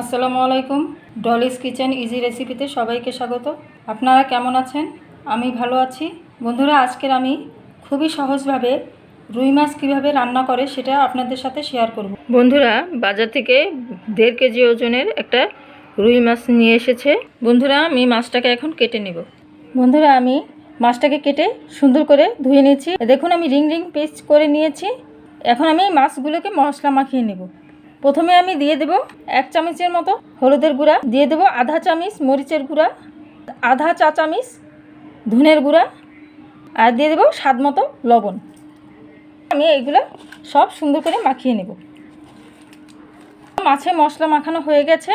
আসসালামু আলাইকুম। Dolly's kitchen easy রেসিপিতে সবাইকে স্বাগত। আপনারা কেমন আছেন? আমি ভালো আছি। বন্ধুরা, আজকের আমি খুবই সহজভাবে রুই মাছ কীভাবে রান্না করে সেটা আপনাদের সাথে শেয়ার করব। বন্ধুরা, বাজার থেকে দেড় কেজি ওজনের একটা রুই মাছ নিয়ে এসেছে। বন্ধুরা, আমি মাছটাকে এখন কেটে নেব। বন্ধুরা, আমি মাছটাকে কেটে সুন্দর করে ধুয়ে নিয়েছি। দেখুন, আমি রিং রিং পিস করে নিয়েছি। এখন আমি মাছগুলোকে মশলা মাখিয়ে নেব। প্রথমে আমি দিয়ে দেব এক চামচের মতো হলুদের গুঁড়া, দিয়ে দেব আধা চামচ মরিচের গুঁড়া, আধা চা চামচ ধনের গুঁড়া আর দিয়ে দেবো স্বাদ মতো লবণ। আমি এইগুলো সব সুন্দর করে মাখিয়ে নেব। মাছে মশলা মাখানো হয়ে গেছে,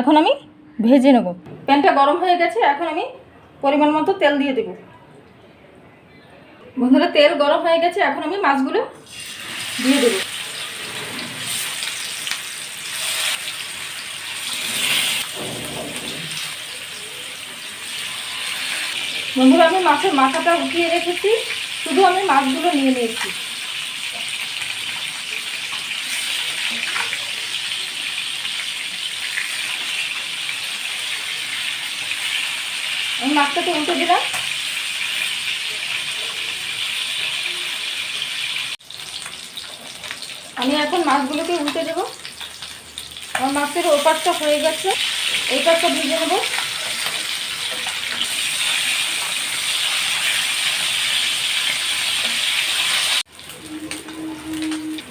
এখন আমি ভেজে নেব। প্যানটা গরম হয়ে গেছে, এখন আমি পরিমাণ মতো তেল দিয়ে দেব। বন্ধুরা, তেল গরম হয়ে গেছে, এখন আমি মাছগুলো দিয়ে দেবো। বন্ধুরা, আমি মাছের মাথাটা উঠিয়ে রেখেছি। শুধু আমি মাছগুলো নিয়ে নিয়েছি। আমি মাছটাকে উল্টে দিলাম। আমি এখন মাছগুলোকে উল্টে দেবো। আমার মাছের ওপারটা হয়ে গেছে। এই পাশটা ভেজে নেব।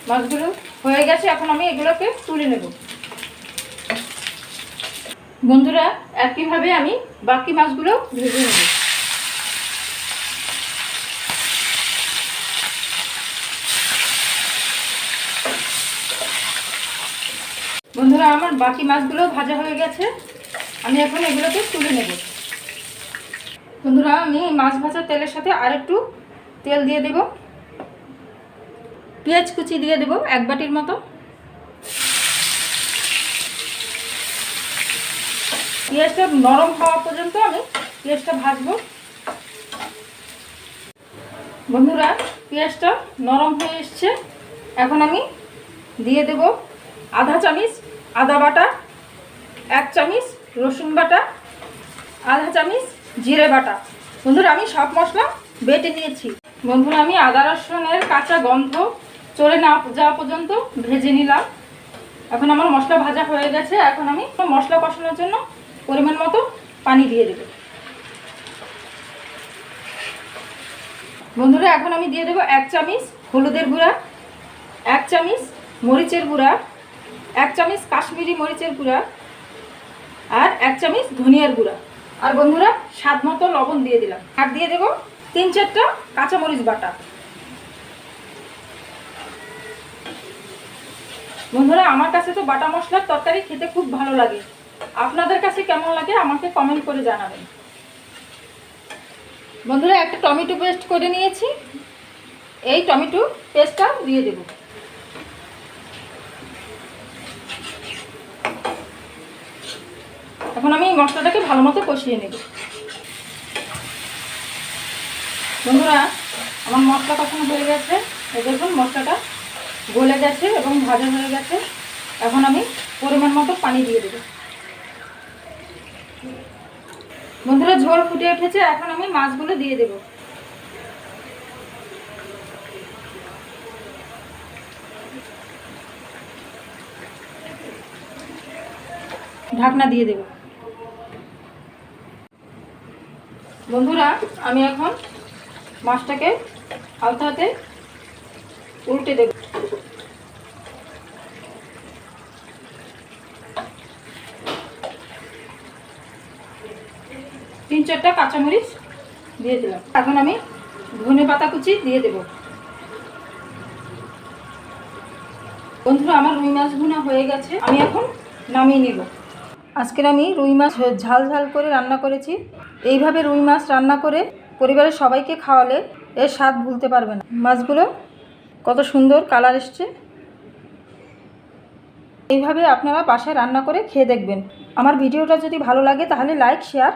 মাছগুলো হয়ে গেছে, এখন আমি এগুলোকে তুলে নেব। বন্ধুরা, একইভাবে আমি বাকি মাছগুলো ভেজে নেব। বন্ধুরা, আমার বাকি মাছগুলো ভাজা হয়ে গেছে। আমি এখন এগুলোকে তুলে নেব। বন্ধুরা, আমি মাছ ভাজা তেলের সাথে আর একটু তেল দিয়ে দেবো। পেঁয়াজ কুচি দিয়ে দেবো এক বাটির মতো। পেঁয়াজটা নরম হওয়া পর্যন্ত আমি পেঁয়াজটা ভাজবো। বন্ধুরা, পেঁয়াজটা নরম হয়ে এসছে। এখন আমি দিয়ে দেব আধা চামিচ আদা বাটা, এক চামিচ রসুন বাটা, আধা চামিচ জিরে বাটা। বন্ধুরা, আমি সব মশলা বেটে নিয়েছি। বন্ধুরা, আমি আদা রসুনের কাঁচা গন্ধ চলে না যাওয়া পর্যন্ত ভেজে নিলাম। এখন আমার মশলা ভাজা হয়ে গেছে। এখন আমি মশলা কষানোর জন্য পরিমাণ মতো পানি দিয়ে দেব। বন্ধুরা, এখন আমি দিয়ে দেবো এক চামিচ হলুদের গুঁড়া, এক চামিচ মরিচের গুঁড়া, এক চামিচ কাশ্মীরি মরিচের গুঁড়া আর এক চামিচ ধনিয়ার গুঁড়া। আর বন্ধুরা, স্বাদ মতো লবণ দিয়ে দিলাম। আর দিয়ে দেবো তিন চারটা কাঁচামরিচ বাটা। বন্ধুরা, আমার কাছে তো বাটা মশলার তরকারি খেতে খুব ভালো লাগে। আপনাদের কাছে কেমন লাগে আমাকে কমেন্ট করে জানাবেন। বন্ধুরা, একটা টমেটো পেস্ট করে নিয়েছি। এই টমেটো পেস্টটা দিয়ে দেব। এখন আমি মশলাটাকে ভালো মতো কষিয়ে নেব। বন্ধুরা, আমার মশলা কষানো হয়ে গেছে। এই দেখুন মশলাটা। গলে গেছে এবং ভাজা হয়ে গেছে। এখন আমি পরিমাণ মতো পানি দিয়ে দেব। বন্ধুরা, ঝোল ফুটে উঠেছে, এখন আমি মাছগুলো দিয়ে দেব। ঢাকনা দিয়ে দেব। বন্ধুরা, আমি এখন মাছটাকে আলতে হাতে উল্টে দেব। তিন চারটা কাঁচামরিচ দিয়ে দিলাম। এখন আমি ধনে পাতা কুচি দিয়ে দেব। বন্ধুরা, আমার রুই মাছ ভুনা হয়ে গেছে। আমি এখন নামিয়ে নেব। আজকের আমি রুই মাছ ঝাল ঝাল করে রান্না করেছি। এইভাবে রুই মাছ রান্না করে পরিবারের সবাইকে খাওয়ালে এর স্বাদ ভুলতে পারবে না। মাছগুলো কত সুন্দর কালার এসছে। এইভাবে আপনারা বাসায় রান্না করে খেয়ে দেখবেন। আমার ভিডিওটা যদি ভালো লাগে তাহলে লাইক, শেয়ার